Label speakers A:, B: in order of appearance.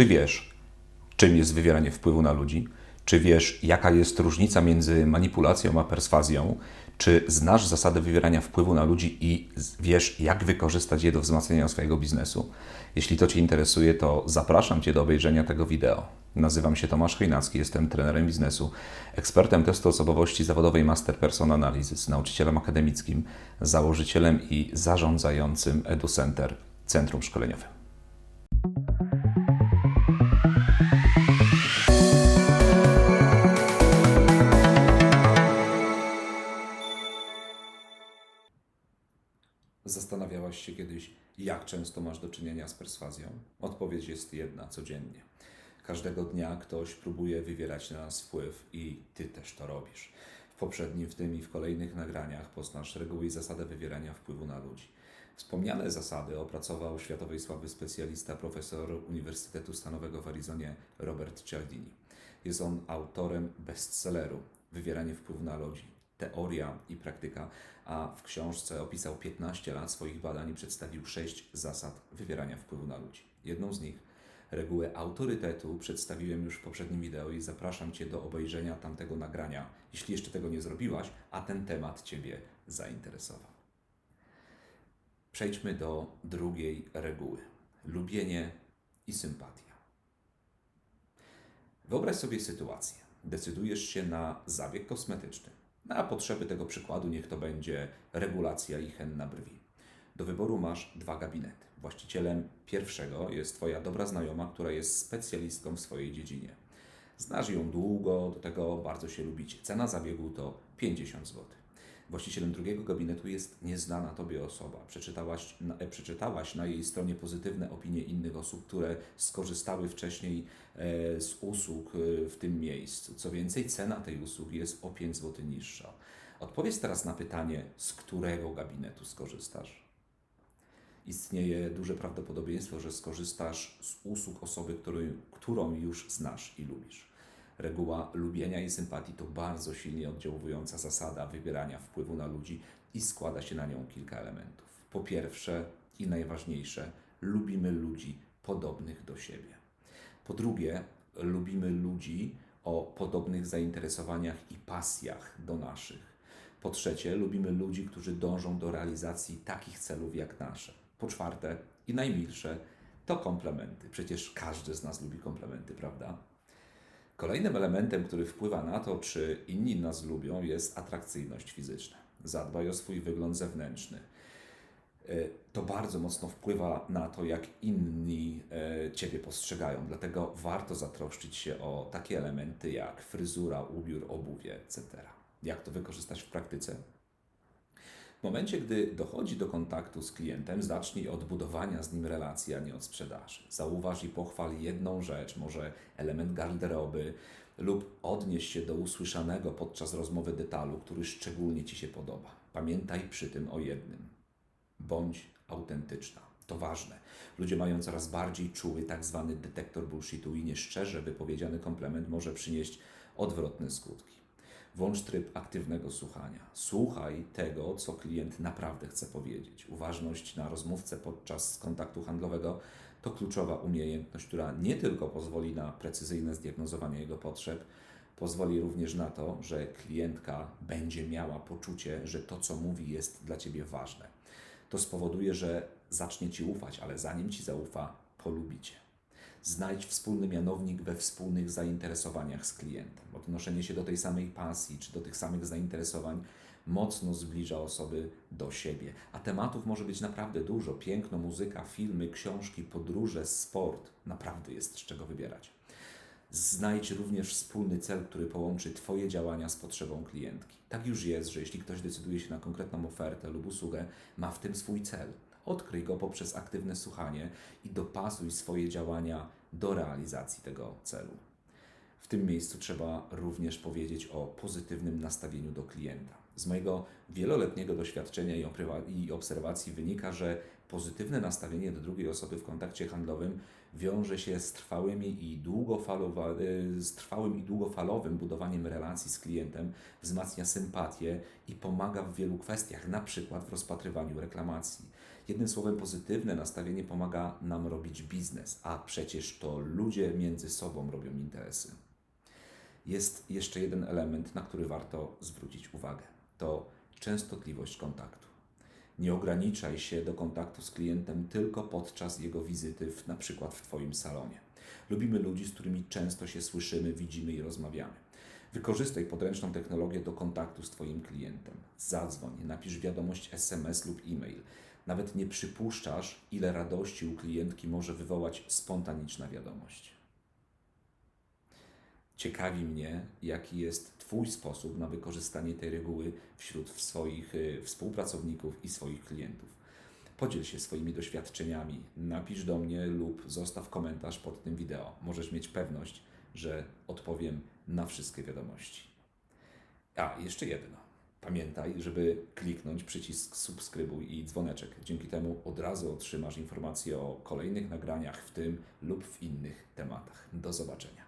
A: Czy wiesz, czym jest wywieranie wpływu na ludzi? Czy wiesz, jaka jest różnica między manipulacją a perswazją? Czy znasz zasady wywierania wpływu na ludzi i wiesz, jak wykorzystać je do wzmacniania swojego biznesu? Jeśli to Cię interesuje, to zapraszam Cię do obejrzenia tego wideo. Nazywam się Tomasz Chojnacki, jestem trenerem biznesu, ekspertem testu osobowości zawodowej Master Person Analysis, nauczycielem akademickim, założycielem i zarządzającym EduCenter, centrum szkoleniowym. Zastanawiałaś się kiedyś, jak często masz do czynienia z perswazją? Odpowiedź jest jedna codziennie. Każdego dnia ktoś próbuje wywierać na nas wpływ i ty też to robisz. W poprzednim, w tym i w kolejnych nagraniach poznasz reguły i zasady wywierania wpływu na ludzi. Wspomniane zasady opracował światowej sławy specjalista, profesor Uniwersytetu Stanowego w Arizonie Robert Cialdini. Jest on autorem bestselleru Wywieranie wpływu na ludzi. Teoria i praktyka, a w książce opisał 15 lat swoich badań i przedstawił 6 zasad wywierania wpływu na ludzi. Jedną z nich, regułę autorytetu, przedstawiłem już w poprzednim wideo i zapraszam Cię do obejrzenia tamtego nagrania, jeśli jeszcze tego nie zrobiłaś, a ten temat Ciebie zainteresował. Przejdźmy do drugiej reguły: lubienie i sympatia. Wyobraź sobie sytuację. Decydujesz się na zabieg kosmetyczny. Na potrzeby tego przykładu niech to będzie regulacja i hen na brwi. Do wyboru masz dwa gabinety. Właścicielem pierwszego jest Twoja dobra znajoma, która jest specjalistką w swojej dziedzinie. Znasz ją długo, do tego bardzo się lubicie. Cena zabiegu to 50 zł. Właścicielem drugiego gabinetu jest nieznana Tobie osoba. Przeczytałaś na, e, przeczytałaś na jej stronie pozytywne opinie innych osób, które skorzystały wcześniej e, z usług e, w tym miejscu. Co więcej, cena tej usługi jest o 5 zł niższa. Odpowiedz teraz na pytanie, z którego gabinetu skorzystasz? Istnieje duże prawdopodobieństwo, że skorzystasz z usług osoby, którą już znasz i lubisz. Reguła lubienia i sympatii to bardzo silnie oddziałująca zasada wybierania wpływu na ludzi i składa się na nią kilka elementów. Po pierwsze i najważniejsze, lubimy ludzi podobnych do siebie. Po drugie, lubimy ludzi o podobnych zainteresowaniach i pasjach do naszych. Po trzecie, lubimy ludzi, którzy dążą do realizacji takich celów jak nasze. Po czwarte i najmilsze, to komplementy. Przecież każdy z nas lubi komplementy, prawda? Kolejnym elementem, który wpływa na to, czy inni nas lubią, jest atrakcyjność fizyczna. Zadbaj o swój wygląd zewnętrzny. E, to bardzo mocno wpływa na to, jak inni e, Ciebie postrzegają. Dlatego warto zatroszczyć się o takie elementy jak fryzura, ubiór, obuwie, etc. Jak to wykorzystać w praktyce? W momencie, gdy dochodzi do kontaktu z klientem, zacznij od budowania z nim relacji, a nie od sprzedaży. Zauważ i pochwal jedną rzecz, może element garderoby, lub odnieś się do usłyszanego podczas rozmowy detalu, który szczególnie Ci się podoba. Pamiętaj przy tym o jednym: bądź autentyczna. To ważne. Ludzie mają coraz bardziej czuły tak zwany detektor bullshitu i nieszczerze wypowiedziany komplement może przynieść odwrotne skutki. Włącz tryb aktywnego słuchania. Słuchaj tego, co klient naprawdę chce powiedzieć. Uważność na rozmówcę podczas kontaktu handlowego to kluczowa umiejętność, która nie tylko pozwoli na precyzyjne zdiagnozowanie jego potrzeb, pozwoli również na to, że klientka będzie miała poczucie, że to, co mówi, jest dla ciebie ważne. To spowoduje, że zacznie ci ufać, ale zanim ci zaufa, polubicie. Znajdź wspólny mianownik we wspólnych zainteresowaniach z klientem. Odnoszenie się do tej samej pasji czy do tych samych zainteresowań mocno zbliża osoby do siebie. A tematów może być naprawdę dużo: piękno, muzyka, filmy, książki, podróże, sport. Naprawdę jest z czego wybierać. Znajdź również wspólny cel, który połączy Twoje działania z potrzebą klientki. Tak już jest, że jeśli ktoś decyduje się na konkretną ofertę lub usługę, ma w tym swój cel. Odkryj go poprzez aktywne słuchanie i dopasuj swoje działania do realizacji tego celu. W tym miejscu trzeba również powiedzieć o pozytywnym nastawieniu do klienta. Z mojego wieloletniego doświadczenia i obserwacji wynika, że pozytywne nastawienie do drugiej osoby w kontakcie handlowym wiąże się z, trwałymi i y, z trwałym i długofalowym budowaniem relacji z klientem, wzmacnia sympatię i pomaga w wielu kwestiach, na przykład w rozpatrywaniu reklamacji. Jednym słowem, pozytywne nastawienie pomaga nam robić biznes, a przecież to ludzie między sobą robią interesy. Jest jeszcze jeden element, na który warto zwrócić uwagę. To częstotliwość kontaktu. Nie ograniczaj się do kontaktu z klientem tylko podczas jego wizyty, w, na przykład w Twoim salonie. Lubimy ludzi, z którymi często się słyszymy, widzimy i rozmawiamy. Wykorzystaj podręczną technologię do kontaktu z Twoim klientem. Zadzwoń, napisz wiadomość SMS lub e-mail. Nawet nie przypuszczasz, ile radości u klientki może wywołać spontaniczna wiadomość. Ciekawi mnie, jaki jest Twój sposób na wykorzystanie tej reguły wśród swoich y, współpracowników i swoich klientów. Podziel się swoimi doświadczeniami, napisz do mnie lub zostaw komentarz pod tym wideo. Możesz mieć pewność, że odpowiem na wszystkie wiadomości. A, jeszcze jedno. Pamiętaj, żeby kliknąć przycisk subskrybuj i dzwoneczek. Dzięki temu od razu otrzymasz informacje o kolejnych nagraniach w tym lub w innych tematach. Do zobaczenia.